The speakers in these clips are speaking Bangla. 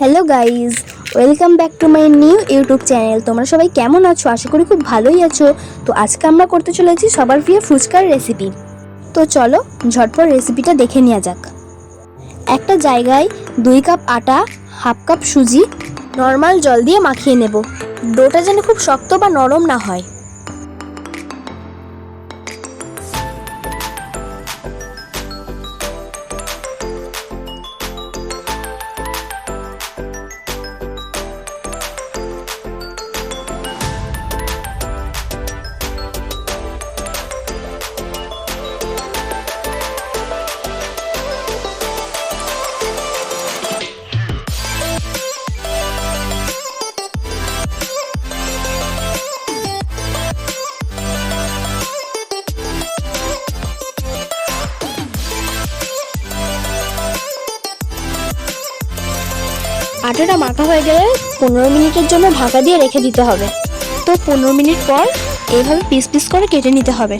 Hello guys welcome back to my new YouTube channel তোমরা সবাই কেমন আছো? আশা করি খুব ভালোই আছো। তো আজকে আমরা করতে চলেছি সবার প্রিয় ফুচকার রেসিপি তো চলো, ঝটপট রেসিপিটা দেখে নেওয়া যাক। একটা জায়গায় দুই কাপ আটা, হাফ কাপ সুজি নর্মাল জল দিয়ে মাখিয়ে নেব। ডোটা যেন খুব শক্ত বা নরম না হয়। আটাটা মাখা হয়ে গেলে পনেরো মিনিটের জন্য ঢাকা দিয়ে রেখে দিতে হবে। তো পনেরো মিনিট পর এইভাবে পিস পিস করে কেটে নিতে হবে।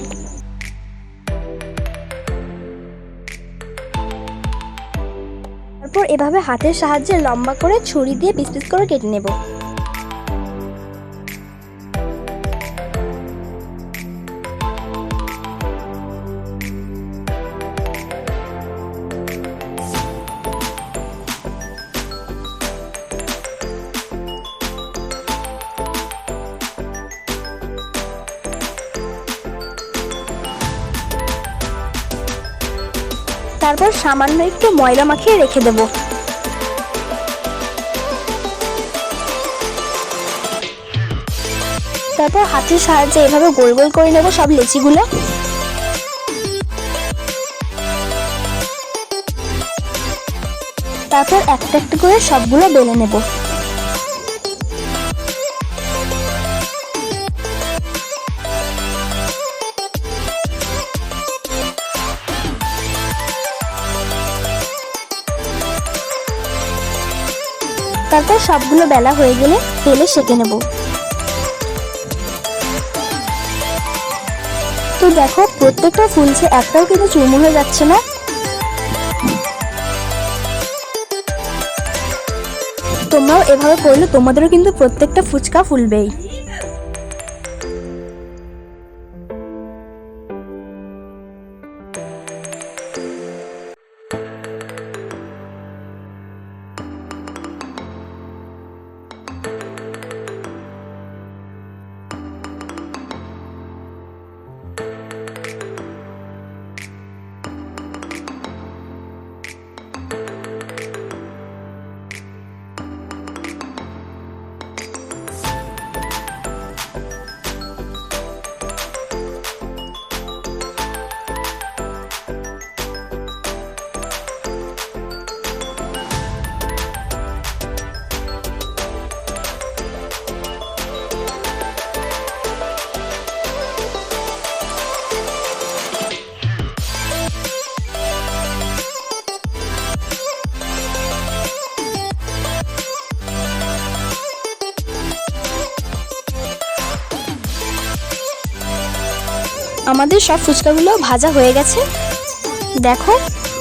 তারপর এভাবে হাতের সাহায্যে লম্বা করে ছুরি দিয়ে পিস পিস করে কেটে নেব। তারপর সামান্য একটু ময়দা মাখিয়ে রেখে দেব। তারপর হাতের সাহায্যে এভাবে গোল গোল করে নেব সব লেচিগুলো। তারপর একটা একটা করে সবগুলো বেলে নেব। তারপর সবগুলো বেলা হয়ে গেলে তেলে সেঁকে নেব। তো দেখো, প্রত্যেকটা ফুলছে একটাও কিন্তু চুরমুর হয়ে যাচ্ছে না। তোমরাও এভাবে করলে তোমাদেরও কিন্তু প্রত্যেকটা ফুচকা ফুলবেই। আমাদের সব ফুচকাগুলো ভাজা হয়ে গেছে। দেখো,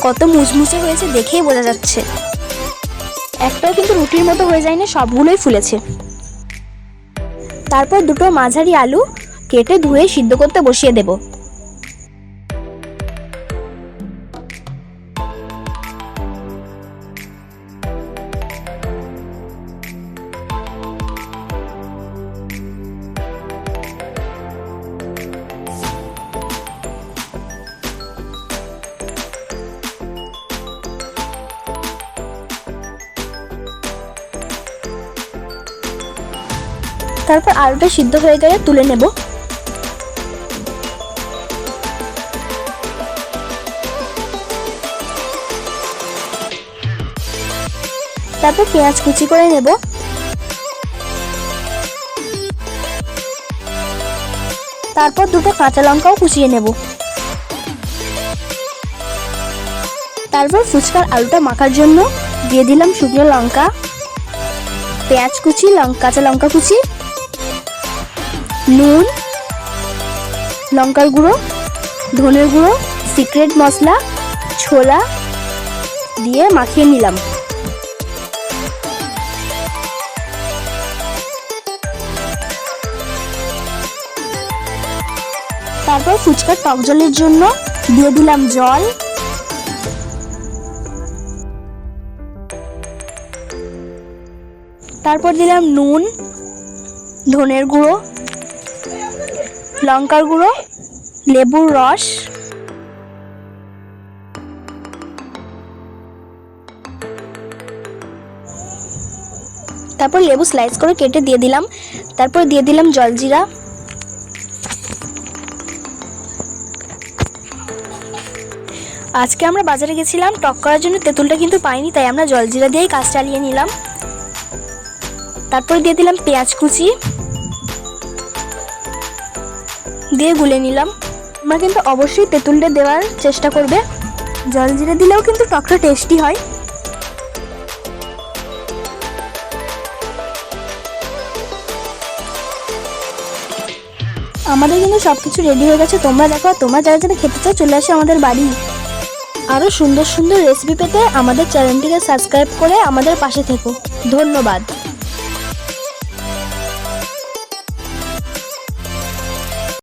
কত মুচমুচে হয়েছে দেখেই বোঝা যাচ্ছে। একটাও কিন্তু রুটির মতো হয়ে যায়নি, সবগুলোই ফুলেছে। তারপর দুটো মাঝারি আলু কেটে ধুয়ে সিদ্ধ করতে বসিয়ে দেব। তারপর আলুটা সিদ্ধ হয়ে গেলে তুলে নেব। তারপর পেঁয়াজ কুচি করে নেব। তারপর দুটো কাঁচা লঙ্কাও কুচিয়ে নেব। তারপর ফুচকার আলুটা মাখার জন্য দিয়ে দিলাম শুকনো লঙ্কা, পেঁয়াজ কুচি লঙ্কা কাঁচা লঙ্কা কুচি। নুন, লঙ্কার গুঁড়ো, ধনের গুঁড়ো, সিক্রেট মশলা, ছোলা দিয়ে মাখিয়ে নিলাম। তারপর ফুচকার টক জলের জন্য দিয়ে দিলাম জল। তারপর দিলাম নুন, ধনের গুঁড়ো লঙ্কার গুঁড়ো, লেবুর রস। তারপর লেবু স্লাইস করে কেটে দিয়ে দিলাম। তারপর দিয়ে দিলাম জলজিরা আজকে আমরা বাজারে গেছিলাম, টক করার জন্য তেঁতুলটা কিন্তু পাইনি, তাই আমরা জলজিরা দিয়েই কাজ চালিয়ে নিলাম। তারপর দিয়ে দিলাম পেঁয়াজ কুচি। দিয়ে গুলে নিলাম। তোমরা কিন্তু অবশ্যই তেঁতুলটা দেওয়ার চেষ্টা করবে। জল জিরে দিলেও কিন্তু টকটা টেস্টি হয়। আমাদের কিন্তু সব কিছু রেডি হয়ে গেছে। তোমরা দেখো, তোমরা যারা যারা খেতে চাও, চলে আসো আমাদের বাড়ি। আরও সুন্দর সুন্দর রেসিপি পেতে আমাদের চ্যানেলটিকে সাবস্ক্রাইব করে আমাদের পাশে থেকো। ধন্যবাদ।